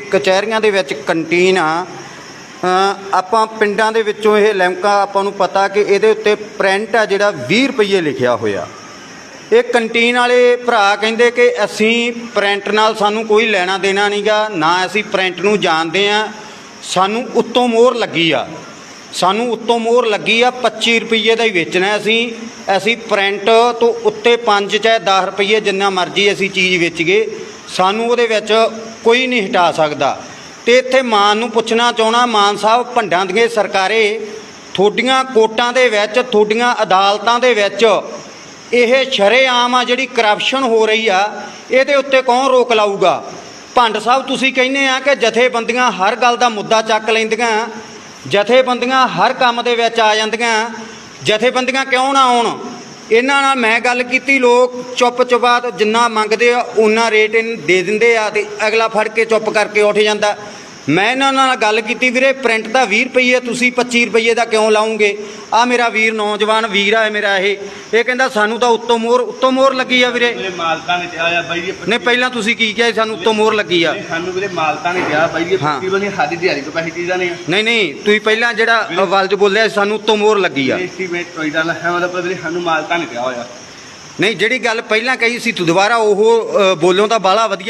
ਕਚਹਿਰੀਆਂ ਦੇ ਵਿੱਚ ਕੰਟੀਨ ਆ। ਆਪਾਂ ਪਿੰਡਾਂ ਦੇ ਵਿੱਚੋਂ ਇਹ ਲੈਂਕਾ ਆਪਾਂ ਨੂੰ ਪਤਾ ਕਿ ਇਹਦੇ ਉੱਤੇ ਪ੍ਰਿੰਟ ਆ ਜਿਹੜਾ 20 ਰੁਪਏ ਲਿਖਿਆ ਹੋਇਆ। ਇਹ ਕੰਟੀਨ ਵਾਲੇ ਭਰਾ ਕਹਿੰਦੇ ਕਿ ਅਸੀਂ ਪ੍ਰਿੰਟ ਨਾਲ ਸਾਨੂੰ ਕੋਈ ਲੈਣਾ ਦੇਣਾ ਨਹੀਂਗਾ, ਨਾ ਅਸੀਂ ਪ੍ਰਿੰਟ ਨੂੰ ਜਾਣਦੇ ਆ ਸਾਨੂੰ ਉੱਤੋਂ ਮੋਹਰ ਲੱਗੀ ਆ। ਸਾਨੂੰ ਉੱਤੋਂ ਮੋਹਰ ਲੱਗੀ ਆ 25 ਰੁਪਏ ਦਾ ਹੀ ਵੇਚਣਾ ਅਸੀਂ। ਅਸੀਂ ਪ੍ਰਿੰਟ ਤੋਂ ਉੱਤੇ 5 ਚਾਹੇ 10 ਰੁਪਏ ਜਿੰਨਾ ਮਰਜ਼ੀ ਅਸੀਂ ਚੀਜ਼ ਵੇਚੀਏ। ਸਾਨੂੰ ਉਹਦੇ ਵਿੱਚ ਕੋਈ ਨਹੀਂ ਹਟਾ ਸਕਦਾ। ਤੇ ਇੱਥੇ ਮਾਨ ਨੂੰ ਪੁੱਛਣਾ ਚਾਹਣਾ, ਮਾਨ ਸਾਹਿਬ, ਭੰਡਾਂ ਦੀਆਂ ਸਰਕਾਰੇ ਤੁਹਾਡੀਆਂ ਕੋਟਾਂ ਦੇ ਵਿੱਚ ਤੁਹਾਡੀਆਂ ਅਦਾਲਤਾਂ ਦੇ ਵਿੱਚ ਇਹ ਸ਼ਰੇਆਮ ਆ ਜਿਹੜੀ ਕਰਪਸ਼ਨ ਹੋ ਰਹੀ ਆ, ਇਹਦੇ ਉੱਤੇ ਕੌਣ ਰੋਕ ਲਾਊਗਾ? ਭੰਡ ਸਾਹਿਬ, ਤੁਸੀਂ ਕਹਿੰਦੇ ਆ ਕਿ ਜਥੇਬੰਦੀਆਂ ਹਰ ਗੱਲ ਦਾ ਮੁੱਦਾ ਚੱਕ ਲੈਂਦੀਆਂ, ਜਥੇਬੰਦੀਆਂ ਹਰ ਕੰਮ ਦੇ ਵਿੱਚ ਆ ਜਾਂਦੀਆਂ, ਜਥੇਬੰਦੀਆਂ ਕਿਉਂ ਨਾ ਆਉਣ? ਇਹਨਾਂ ਨਾਲ ਮੈਂ ਗੱਲ ਕੀਤੀ, ਲੋਕ ਚੁੱਪ ਚੁਪਾਤ ਜਿੰਨਾ ਮੰਗਦੇ ਆ ਉਹਨਾਂ ਰੇਟ ਇਹਨੂੰ ਦੇ ਦਿੰਦੇ ਆ ਤੇ ਅਗਲਾ ਫੜ ਕੇ ਚੁੱਪ ਕਰਕੇ ਉੱਠ ਜਾਂਦਾ। ਮੈਂ ਇਹਨਾਂ ਨਾਲ ਗੱਲ ਕੀਤੀ ਵੀਰੇ ਪ੍ਰਿੰਟ ਦਾ 20 ਰੁਪਏ ਤੁਸੀਂ 25 ਰੁਪਏ ਦਾ ਕਿਉਂ ਲਾਉਂਗੇ? ਆ ਮੇਰਾ ਵੀਰ ਨੌਜਵਾਨ ਵੀਰ ਆ ਮੇਰਾ ਇਹ। ਇਹ ਕਹਿੰਦਾ ਸਾਨੂੰ ਤਾਂ ਉੱਤੋਂ ਮੋਹਰ ਉੱਤੋਂ ਮੋਹਰ ਲੱਗੀ ਆ ਵੀਰੇ। ਮਾਲਕਾਂ ਨੇ ਕਿਹਾ ਆ ਬਾਈ ਜੀ ਨਹੀਂ ਪਹਿਲਾਂ ਤੁਸੀਂ ਕੀ ਕਿਹਾ ਸਾਨੂੰ ਉੱਤੋਂ ਮੋਹਰ ਲੱਗੀ ਆ? ਸਾਨੂੰ ਵੀਰੇ ਮਾਲਕਾਂ ਨੇ ਕਿਹਾ ਬਾਈ ਜੀ। ਪੱਕੀ ਬਣੀ ਸਾਡੀ ਦਿਹਾੜੀ ਤੋਂ ਪੈਸੇ ਚੀਜ਼ਾਂ ਨੇ। ਨਹੀਂ ਨਹੀਂ ਤੁਸੀਂ ਪਹਿਲਾਂ ਜਿਹੜਾ ਵਲਜ ਬੋਲਿਆ ਸਾਨੂੰ ਉੱਤੋਂ ਮੋਹਰ ਲੱਗੀ ਆ। ਐਸਟੀਮੇਟ ਕੋਈ ਦਾ ਹੈ ਮਤਲਬ ਵੀਰੇ ਸਾਨੂੰ ਮਾਲਕਾਂ ਨੇ ਕਿਹਾ ਹੋਇਆ। ਨਹੀਂ ਜਿਹੜੀ ਗੱਲ ਪਹਿਲਾਂ ਕਹੀ ਸੀ ਤੂੰ ਦੁਬਾਰਾ ਉਹ ਬੋਲੋਂ ਤਾਂ ਬਾਲਾ ਵਧੀਆ।